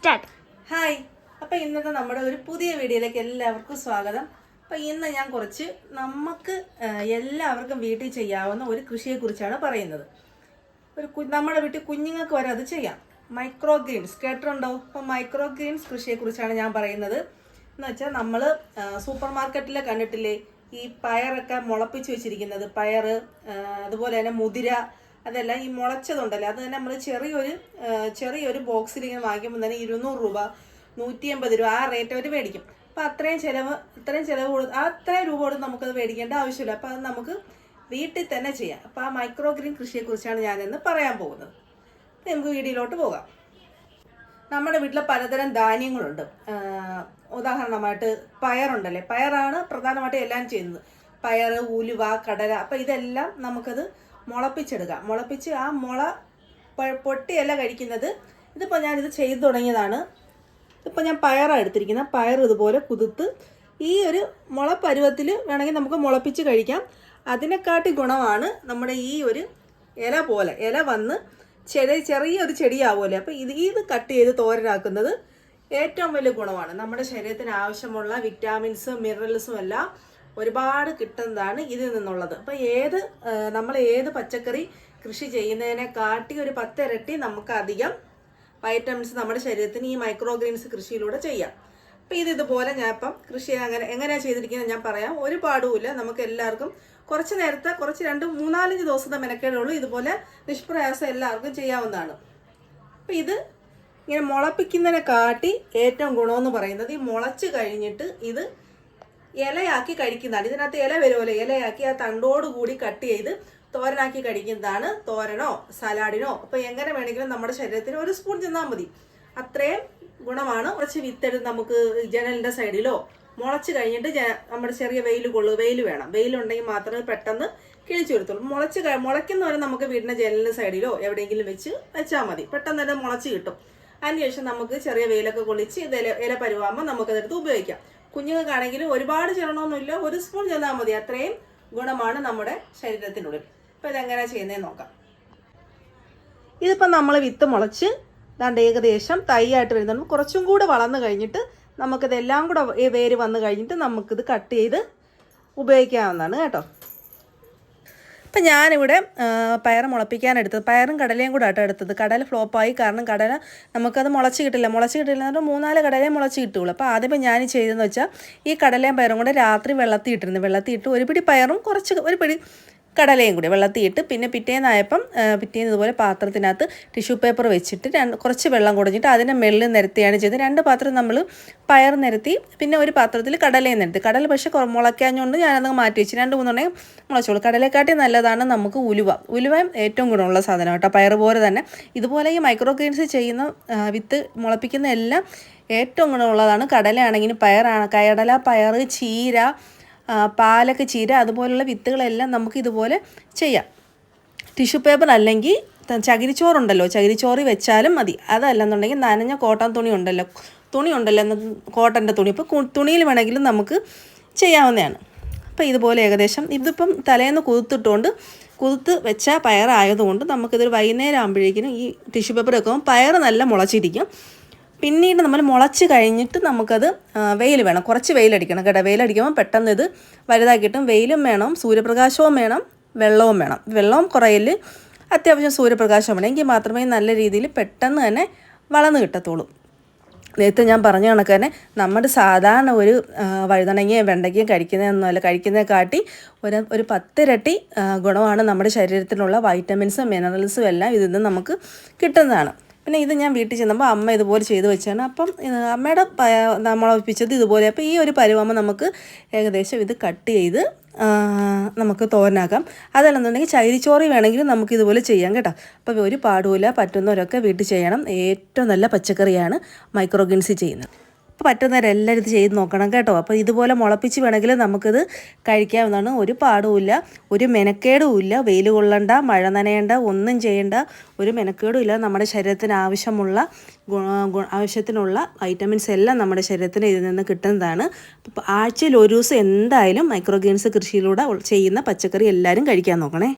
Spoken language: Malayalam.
സ്റ്റാർട്ട് ഹായ് അപ്പോൾ ഇന്നത്തെ നമ്മുടെ ഒരു പുതിയ വീഡിയോയിലേക്ക് എല്ലാവർക്കും സ്വാഗതം. അപ്പോൾ ഇന്ന് ഞാൻ കുറച്ച് നമുക്ക് എല്ലാവർക്കും വീട്ടിൽ ചെയ്യാവുന്ന ഒരു കൃഷിയെക്കുറിച്ചാണ് പറയുന്നത്. ഒരു നമ്മുടെ വീട്ടിൽ കുഞ്ഞുങ്ങൾക്ക് വരെ അത് ചെയ്യാം. മൈക്രോ ഗ്രീൻസ് കേട്ടിട്ടുണ്ടോ? അപ്പോൾ മൈക്രോ ഗ്രീൻസ് കൃഷിയെക്കുറിച്ചാണ് ഞാൻ പറയുന്നത്. എന്ന് വെച്ചാൽ നമ്മൾ സൂപ്പർ മാർക്കറ്റിൽ കണ്ടിട്ടില്ലേ? ഈ പയറൊക്കെ മുളപ്പിച്ച് വെച്ചിരിക്കുന്നത്. പയറ് അതുപോലെ തന്നെ മുതിര അതെല്ലാം ഈ മുളച്ചതുണ്ടല്ലോ? അത് തന്നെ നമ്മൾ ചെറിയൊരു ചെറിയൊരു ബോക്സിൽ ഇങ്ങനെ വാങ്ങിക്കുമ്പോൾ തന്നെ ഇരുന്നൂറ് രൂപ നൂറ്റി എൺപത് രൂപ ആ റേറ്റ് അവർ മേടിക്കും. അപ്പം അത്രയും ചിലവ് ഇത്രയും ചിലവ് കൊടുത്ത് അത്രയും രൂപ കൊടുത്ത് നമുക്കത് മേടിക്കേണ്ട ആവശ്യമില്ല. അപ്പം അത് നമുക്ക് വീട്ടിൽ തന്നെ ചെയ്യാം. അപ്പോൾ ആ മൈക്രോ ഗ്രീൻ കൃഷിയെക്കുറിച്ചാണ് ഞാനിന്ന് പറയാൻ പോകുന്നത്. അപ്പം നമുക്ക് വീഡിയോയിലോട്ട് പോകാം. നമ്മുടെ വീട്ടിൽ പലതരം ധാന്യങ്ങളുണ്ട്. ഉദാഹരണമായിട്ട് പയറുണ്ടല്ലേ? പയറാണ് പ്രധാനമായിട്ടും എല്ലാം ചെയ്യുന്നത്. പയർ ഉലുവ കടല അപ്പം ഇതെല്ലാം നമുക്കത് മുളപ്പിച്ചെടുക്കാം മുളപ്പിച്ച് ആ മുള പൊട്ടിയല്ല കഴിക്കുന്നത്. ഇതിപ്പോൾ ഞാനിത് ചെയ്തു തുടങ്ങിയതാണ്. ഇപ്പോൾ ഞാൻ പയറാണ് എടുത്തിരിക്കുന്നത്. പയർ ഇതുപോലെ കുതിർത്ത് ഈ ഒരു മുളപ്പരുവത്തിൽ വേണമെങ്കിൽ നമുക്ക് മുളപ്പിച്ച് കഴിക്കാം. അതിനെക്കാട്ടി ഗുണമാണ് നമ്മുടെ ഈ ഒരു ഇല പോലെ. ഇല വന്ന് ചെറിയ ചെറിയൊരു ചെടിയാവുമല്ലോ? അപ്പോൾ ഇത് ഇത് കട്ട് ചെയ്ത് തോരനാക്കുന്നത് ഏറ്റവും വലിയ ഗുണമാണ്. നമ്മുടെ ശരീരത്തിന് ആവശ്യമുള്ള വിറ്റാമിൻസും മിനറൽസും എല്ലാം ഒരുപാട് കിട്ടുന്നതാണ് ഇതിൽ നിന്നുള്ളത്. അപ്പോൾ ഏത് നമ്മൾ ഏത് പച്ചക്കറി കൃഷി ചെയ്യുന്നതിനെ കാട്ടി ഒരു പത്തിരട്ടി നമുക്ക് അധികം വൈറ്റമിൻസ് നമ്മുടെ ശരീരത്തിന് ഈ മൈക്രോ ഗ്രീൻസ് കൃഷിയിലൂടെ ചെയ്യാം. അപ്പം ഇത് ഇതുപോലെ ഞാൻ ഇപ്പം കൃഷി അങ്ങനെ എങ്ങനെയാണ് ചെയ്തിരിക്കുന്നത് ഞാൻ പറയാം. ഒരു പാടുമില്ല നമുക്ക് എല്ലാവർക്കും കുറച്ച് നേരത്തെ കുറച്ച് രണ്ട് മൂന്നാലഞ്ച് ദിവസത്തെ മെനക്കേടുള്ളൂ ഇതുപോലെ നിഷ്പ്രയാസം എല്ലാവർക്കും ചെയ്യാവുന്നതാണ്. അപ്പം ഇത് ഇങ്ങനെ മുളപ്പിക്കുന്നതിനെ കാട്ടി ഏറ്റവും ഗുണമെന്ന് പറയുന്നത് ഈ മുളച്ച് കഴിഞ്ഞിട്ട് ഇത് ഇലയാക്കി കഴിക്കുന്നതാണ്. ഇതിനകത്ത് ഇല വരുമല്ലോ. ഇലയാക്കി ആ തണ്ടോട് കൂടി കട്ട് ചെയ്ത് തോരനാക്കി കഴിക്കുന്നതാണ് തോരനോ സലാഡിനോ. അപ്പോൾ എങ്ങനെ വേണമെങ്കിലും നമ്മുടെ ശരീരത്തിന് ഒരു സ്പൂൺ തിന്നാൽ മതി. അത്രയും ഗുണമാണ്. കുറച്ച് വിത്തെടുത്ത് നമുക്ക് ജനലിന്റെ സൈഡിലോ മുളച്ച് കഴിഞ്ഞിട്ട് നമ്മുടെ ചെറിയ വെയിൽ കൊള്ളു വെയിൽ വേണം. വെയിലുണ്ടെങ്കിൽ മാത്രമേ പെട്ടെന്ന് കിളിച്ചു വരത്തുള്ളൂ. മുളച്ച് മുളയ്ക്കുന്നവരെ നമുക്ക് വീടിന്റെ ജനലിന്റെ സൈഡിലോ എവിടെയെങ്കിലും വെച്ച് വെച്ചാൽ മതി. പെട്ടെന്ന് തന്നെ മുളച്ച് കിട്ടും. അതിനുശേഷം നമുക്ക് ചെറിയ വെയിലൊക്കെ കൊള്ളിച്ച് ഇത് ഇല ഇല പരുവാകുമ്പോൾ നമുക്കതെടുത്ത് ഉപയോഗിക്കാം. കുഞ്ഞുങ്ങൾക്കാണെങ്കിലും ഒരുപാട് ചെല്ലണമെന്നില്ല ഒരു സ്പൂൺ ചെന്നാൽ മതി. അത്രയും ഗുണമാണ് നമ്മുടെ ശരീരത്തിനുള്ളിൽ. അപ്പോൾ ഇതെങ്ങനെ ചെയ്യുന്നതെന്ന് നോക്കാം. ഇതിപ്പം നമ്മൾ വിത്ത് മുളച്ച് ദാണ്ട് ഏകദേശം തൈയായിട്ട് വരുന്നുണ്ട്. കുറച്ചും കൂടെ വളർന്നു കഴിഞ്ഞിട്ട് നമുക്കിതെല്ലാം കൂടെ വേര് വന്നു കഴിഞ്ഞിട്ട് നമുക്കിത് കട്ട് ചെയ്ത് ഉപയോഗിക്കാവുന്നതാണ് കേട്ടോ. ഇപ്പം ഞാനിവിടെ പയറ് മുളപ്പിക്കാൻ എടുത്തത്. പയറും കടലയും കൂടെ ആട്ടോ എടുത്തത്. കടല ഫ്ലോപ്പായി കാരണം കടല നമുക്കത് മുളച്ച് കിട്ടില്ല. മുളച്ച് കിട്ടില്ല എന്ന് മൂന്നാൽ കടലയും മുളച്ച് കിട്ടുള്ളൂ അപ്പോൾ ആദ്യമേ ഞാൻ ചെയ്തതെന്ന് വെച്ചാൽ ഈ കടലയും പയറും കൂടെ രാത്രി വെള്ളത്തിൽ ഇട്ടിരുന്നു വെള്ളത്തിൽ ഇട്ട് ഒരു പിടി പയറും കുറച്ച് ഒരു പിടി കടലയും കൂടി വെള്ളത്തിയിട്ട് പിന്നെ പിറ്റേന്നായപ്പം പിറ്റേന്ന് ഇതുപോലെ പാത്രത്തിനകത്ത് ടിഷ്യൂ പേപ്പർ വെച്ചിട്ട് രണ്ട് കുറച്ച് വെള്ളം കുടഞ്ഞിട്ട് അതിനെ മെള്ളിൽ നിരത്തിയാണ് ചെയ്തത്. രണ്ട് പാത്രം നമ്മൾ പയർ നിരത്തി പിന്നെ ഒരു പാത്രത്തിൽ കടലയും നിരത്തി. കടല പക്ഷേ മുളയ്ക്കാഞ്ഞുകൊണ്ട് ഞാനത് മാറ്റി വെച്ചു. രണ്ട് മൂന്നെണ്ണം മുളച്ചോളൂ. കടലക്കാട്ടി നല്ലതാണ് നമുക്ക് ഉലുവ. ഉലുവ ഏറ്റവും ഗുണമുള്ള സാധനം കേട്ടോ. പയർ പോലെ തന്നെ. ഇതുപോലെ ഈ മൈക്രോ ഗ്രീൻസ് ചെയ്യുന്ന വിത്ത് മുളപ്പിക്കുന്ന എല്ലാം ഏറ്റവും ഗുണമുള്ളതാണ് കടലയാണെങ്കിലും പയറാണ്. കടല പയർ ചീര പാലക്ക് ചീര അതുപോലുള്ള വിത്തുകളെല്ലാം നമുക്ക് ഇതുപോലെ ചെയ്യാം. ടിഷ്യൂ പേപ്പർ അല്ലെങ്കിൽ ചകിരിച്ചോറുണ്ടല്ലോ. ചകിരിച്ചോറി വെച്ചാലും മതി. അതല്ലെന്നുണ്ടെങ്കിൽ നനഞ്ഞ കോട്ടൺ തുണി ഉണ്ടല്ലോ. തുണി ഉണ്ടല്ലോ എന്ന കോട്ടന്റെ തുണി. ഇപ്പോൾ തുണിയിൽ വേണമെങ്കിലും നമുക്ക് ചെയ്യാവുന്നതാണ്. അപ്പോൾ ഇതുപോലെ ഏകദേശം ഇതിപ്പം തലേന്ന് കുതിർത്തിട്ടുകൊണ്ട് കുതിർത്ത് വെച്ച പയറായതുകൊണ്ട് നമുക്കിതൊരു വൈകുന്നേരം ആകുമ്പോഴേക്കിനും ഈ ടിഷ്യൂ പേപ്പർ വെക്കുമ്പോൾ പയർ നല്ല മുളച്ചിരിക്കും. പിന്നീട് നമ്മൾ മുളച്ച് കഴിഞ്ഞിട്ട് നമുക്കത് വെയിൽ വേണം. കുറച്ച് വെയിലടിക്കണം കേട്ടോ. വെയിലടിക്കുമ്പോൾ പെട്ടെന്ന് ഇത് വലുതാക്കിയിട്ടും വെയിലും വേണം സൂര്യപ്രകാശവും വേണം വെള്ളവും വേണം. വെള്ളവും കുറയിൽ അത്യാവശ്യം സൂര്യപ്രകാശം വേണം. എങ്കിൽ മാത്രമേ നല്ല രീതിയിൽ പെട്ടെന്ന് തന്നെ വളർന്ന് കിട്ടത്തുള്ളൂ. നേരത്തെ ഞാൻ പറഞ്ഞ കണക്ക് തന്നെ നമ്മുടെ സാധാരണ ഒരു ആ, വഴുതനങ്ങയും വെണ്ടയ്ക്കയും കഴിക്കുന്നതൊന്നുമല്ല കഴിക്കുന്നതിനെ കാട്ടി ഒരു ഒരു പത്തിരട്ടി ഗുണമാണ് നമ്മുടെ ശരീരത്തിലുള്ള വൈറ്റമിൻസും മിനറൽസും എല്ലാം ഇതിൽ നിന്ന് നമുക്ക് കിട്ടുന്നതാണ്. പിന്നെ ഇത് ഞാൻ വീട്ടിൽ ചെന്നപ്പോൾ അമ്മ ഇതുപോലെ ചെയ്തു വെച്ചാണ്. അപ്പം അമ്മയുടെ നമ്മളൊപ്പിച്ചത് ഇതുപോലെ. അപ്പോൾ ഈ ഒരു പരുവാകുമ്പോൾ നമുക്ക് ഏകദേശം ഇത് കട്ട് ചെയ്ത് നമുക്ക് തോരനാക്കാം. അതല്ലെന്നുണ്ടെങ്കിൽ ചൈരിച്ചോറി വേണമെങ്കിലും നമുക്ക് ഇതുപോലെ ചെയ്യാം കേട്ടോ. അപ്പോൾ ഒരു പാടുമില്ല പറ്റുന്നവരൊക്കെ വീട്ടിൽ ചെയ്യണം. ഏറ്റവും നല്ല പച്ചക്കറിയാണ് മൈക്രോഗ്രീൻസ് ചെയ്യുന്നത്. അപ്പോൾ പറ്റുന്നവരെല്ലാവരും ഇത് ചെയ്ത് നോക്കണം കേട്ടോ. അപ്പോൾ ഇതുപോലെ മുളപ്പിച്ച് വേണമെങ്കിൽ നമുക്കിത് കഴിക്കാവുന്നതാണ്. ഒരു പാടുമില്ല ഒരു മെനക്കേടും ഇല്ല. വെയിൽ കൊള്ളണ്ട മഴ നനയേണ്ട ഒന്നും ചെയ്യേണ്ട. ഒരു മെനക്കേടും ഇല്ല. നമ്മുടെ ശരീരത്തിന് ആവശ്യമുള്ള ആവശ്യത്തിനുള്ള വൈറ്റമിൻസ് എല്ലാം നമ്മുടെ ശരീരത്തിന് ഇതിൽ നിന്ന് കിട്ടുന്നതാണ്. ആഴ്ചയിൽ ഒരു ദിവസം എന്തായാലും മൈക്രോഗ്രീൻസ് കൃഷിയിലൂടെ ചെയ്യുന്ന പച്ചക്കറി എല്ലാവരും കഴിക്കാൻ നോക്കണേ.